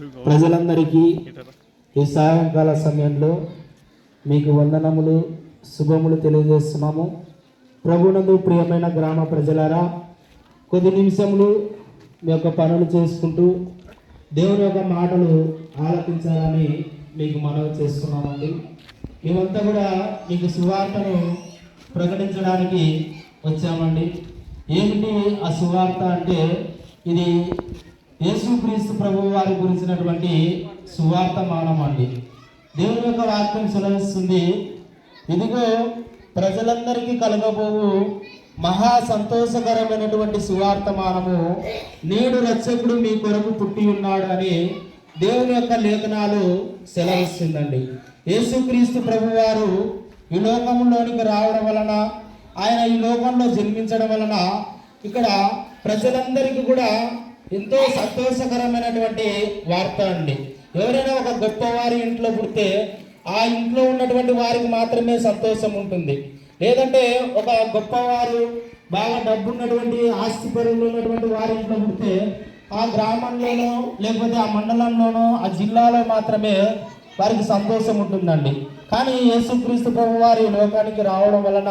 ప్రజలందరికీ ఈ సాయంకాల సమయంలో మీకు వందనములు శుభములు తెలియజేస్తున్నాము. ప్రభునందు ప్రియమైన గ్రామ ప్రజలారా కొద్ది నిమిషములు మీ యొక్క పనులు చేసుకుంటూ దేవుని యొక్క మాటలు ఆలపించాలని మీకు మనవి చేస్తున్నామండి. మేమంతా కూడా మీకు సువార్తను ప్రకటించడానికి వచ్చామండి. ఏమిటి ఆ సువార్త అంటే ఇది యేసుక్రీస్తు ప్రభు వారి గురించినటువంటి సువార్త మానం అండి దేవుని యొక్క వాక్యం సెలవిస్తుంది. ఇదిగో ప్రజలందరికీ కలగబోవు మహా సంతోషకరమైనటువంటి సువార్తమానము నేడు రక్షకుడు మీ కొరకు పుట్టి ఉన్నాడు అని దేవుని యొక్క లేఖనాలు సెలవిస్తుందండి. యేసుక్రీస్తు ప్రభు వారు ఈ లోకంలోనికి రావడం వలన ఆయన ఈ లోకంలో జన్మించడం వలన ఇక్కడ ప్రజలందరికీ కూడా ఎంతో సంతోషకరమైనటువంటి వార్త అండి. ఎవరైనా ఒక గొప్పవారి ఇంట్లో పుడితే ఆ ఇంట్లో ఉన్నటువంటి వారికి మాత్రమే సంతోషం ఉంటుంది. లేదంటే ఒక గొప్పవారు బాగా డబ్బు ఉన్నటువంటి ఆస్తి పరులు ఉన్నటువంటి వారి ఇంట్లో పుడితే ఆ గ్రామంలోనో లేకపోతే ఆ మండలంలోనో ఆ జిల్లాలో మాత్రమే వారికి సంతోషం ఉంటుందండి. కానీ యేసుక్రీస్తు ప్రభు వారి లోకానికి రావడం వలన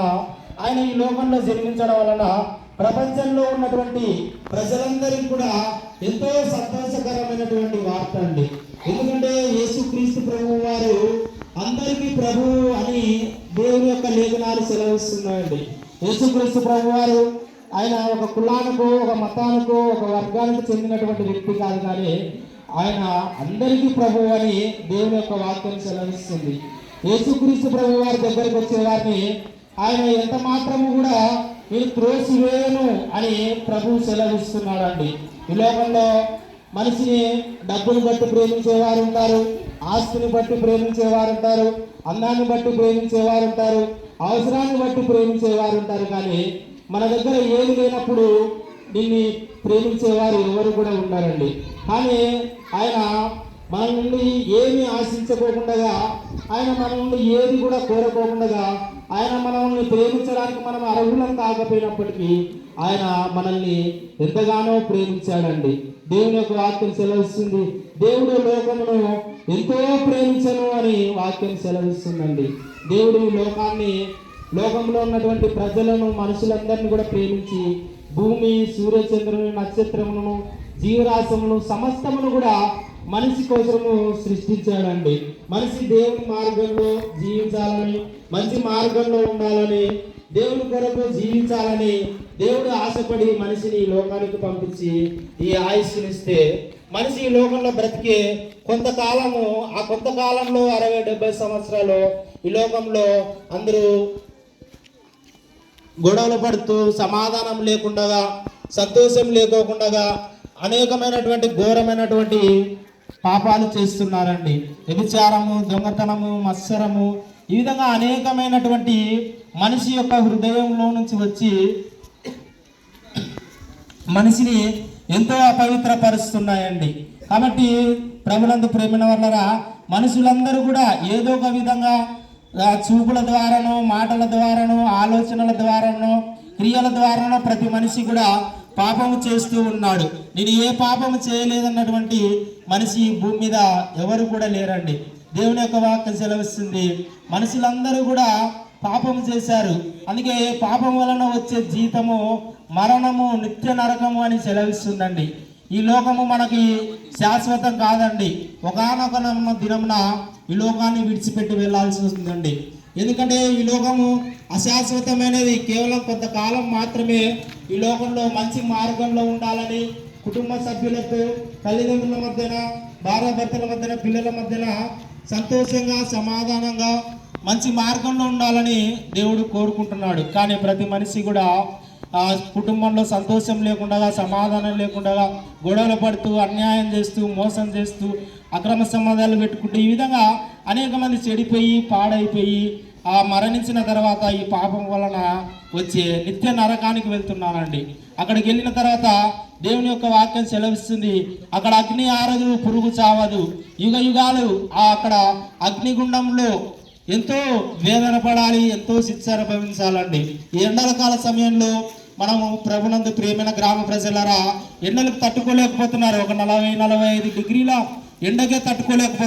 ఆయన ఈ లోకంలో జన్మించడం వలన ప్రపంచంలో ఉన్నటువంటి ప్రజలందరికీ కూడా ఎంతో సంతోషకరమైనటువంటి వార్త అండి. ఎందుకంటే యేసుక్రీస్తు ప్రభు వారు అందరికీ ప్రభువు అని దేవుని యొక్క లేఖనాలు సెలవిస్తున్నాయండి. యేసుక్రీస్తు ప్రభు వారు ఆయన ఒక కులానికో ఒక మతానికో ఒక వర్గానికి చెందినటువంటి వ్యక్తి కాదు కానీ ఆయన అందరికీ ప్రభు అని దేవుని యొక్క వాక్యం సెలవిస్తుంది. యేసుక్రీస్తు ప్రభు వారి దగ్గరికి వచ్చే వారిని ఆయన ఎంత మాత్రము కూడా మీరు త్రోసివేయను అని ప్రభు సెలవిస్తున్నాడండి. ఈ లోకంలో మనిషిని డబ్బుని బట్టి ప్రేమించేవారు ఉంటారు ఆస్తిని బట్టి ప్రేమించేవారు ఉంటారు అందాన్ని బట్టి ప్రేమించేవారు ఉంటారు అవసరాన్ని బట్టి ప్రేమించేవారు ఉంటారు. కానీ మన దగ్గర ఏది లేనప్పుడు దీన్ని ప్రేమించేవారు ఎవరు కూడా ఉన్నారండి కానీ ఆయన మన నుండి ఏమి ఆశించకోకుండా ఆయన మన నుండి ఏది కూడా కోరుకోకుండా ఆయన మనల్ని ప్రేమించడానికి మనం అర్హులం కాకపోయినప్పటికీ ఆయన మనల్ని ఎంతగానో ప్రేమించాడండి. దేవుని యొక్క వాక్యం సెలవిస్తుంది. దేవుడు లోకమును ఎంతో ప్రేమించను అని వాక్యం సెలవిస్తుందండి. దేవుడు లోకాన్ని లోకంలో ఉన్నటువంటి ప్రజలను మనుషులందరినీ కూడా ప్రేమించి భూమి సూర్యచంద్రుని నక్షత్రములను జీవరాశములను సమస్తమును కూడా మనిషి కోసము సృష్టించాడండి. మనిషి దేవుని మార్గంలో జీవించాలని మంచి మార్గంలో ఉండాలని దేవుని కొరకు జీవించాలని దేవుడు ఆశపడి మనిషిని ఈ లోకానికి పంపించి ఈ ఆయుష్నిస్తే మనిషి ఈ లోకంలో బ్రతికే కొంతకాలము ఆ కొంతకాలంలో అరవై డెబ్బై సంవత్సరాలు ఈ లోకంలో అందరూ గొడవలు పడుతూ సమాధానం లేకుండా సంతోషం లేకోకుండా అనేకమైనటువంటి ఘోరమైనటువంటి పాపాలు చేస్తున్నారండి. వ్యభిచారము దొంగతనము మత్సరము ఈ విధంగా అనేకమైనటువంటి మనిషి యొక్క హృదయంలో నుంచి వచ్చి మనిషిని ఎంతో అపవిత్రపరుస్తున్నాయండి. కాబట్టి ప్రభులందు ప్రేమిన వల్లరా మనుషులందరూ కూడా ఏదో ఒక విధంగా చూపుల ద్వారానో మాటల ద్వారానో ఆలోచనల ద్వారానో క్రియల ద్వారానో ప్రతి మనిషి కూడా పాపము చేస్తూ ఉన్నాడు. నేను ఏ పాపము చేయలేదన్నటువంటి మనిషి ఈ భూమి మీద ఎవరు కూడా లేరండి. దేవుని యొక్క వాక్యం సెలవిస్తుంది. మనుషులందరూ కూడా పాపము చేశారు. అందుకే పాపం వలన వచ్చే జీతము మరణము నిత్య నరకము అని సెలవిస్తుందండి. ఈ లోకము మనకి శాశ్వతం కాదండి. ఒకనొక దినమున ఈ లోకాన్ని విడిచిపెట్టి వెళ్ళాల్సి వస్తుందండి. ఎందుకంటే ఈ లోకము అశాశ్వతమైనది. కేవలం కొంతకాలం మాత్రమే ఈ లోకంలో మంచి మార్గంలో ఉండాలని కుటుంబ సభ్యులతో తల్లిదండ్రుల మధ్యన భార్యాభర్తల మధ్యన పిల్లల మధ్యన సంతోషంగా సమాధానంగా మంచి మార్గంలో ఉండాలని దేవుడు కోరుకుంటున్నాడు. కానీ ప్రతి మనిషి కూడా ఆ కుటుంబంలో సంతోషం లేకుండా సమాధానం లేకుండా గొడవలు పడుతూ అన్యాయం చేస్తూ మోసం చేస్తూ అక్రమ సంబంధాలు పెట్టుకుంటూ ఈ విధంగా అనేక మంది చెడిపోయి పాడైపోయి ఆ మరణించిన తర్వాత ఈ పాపం వలన వచ్చే నిత్య నరకానికి వెళ్తున్నానండి అక్కడికి వెళ్ళిన తర్వాత దేవుని యొక్క వాక్యం సెలవిస్తుంది. అక్కడ అగ్ని ఆరదు పురుగు చావదు. యుగ యుగాలు ఆ అక్కడ అగ్నిగుండంలో ఎంతో వేదన పడాలి ఎంతో శిక్ష అనుభవించాలండి. ఈ ఎండలకాల సమయంలో మనము ప్రభునందు ప్రేమైన గ్రామ ప్రజలరా ఎండలకు తట్టుకోలేకపోతున్నారు. ఒక నలభై నలభై ఐదు డిగ్రీల ఎండకే తట్టుకోలేకపో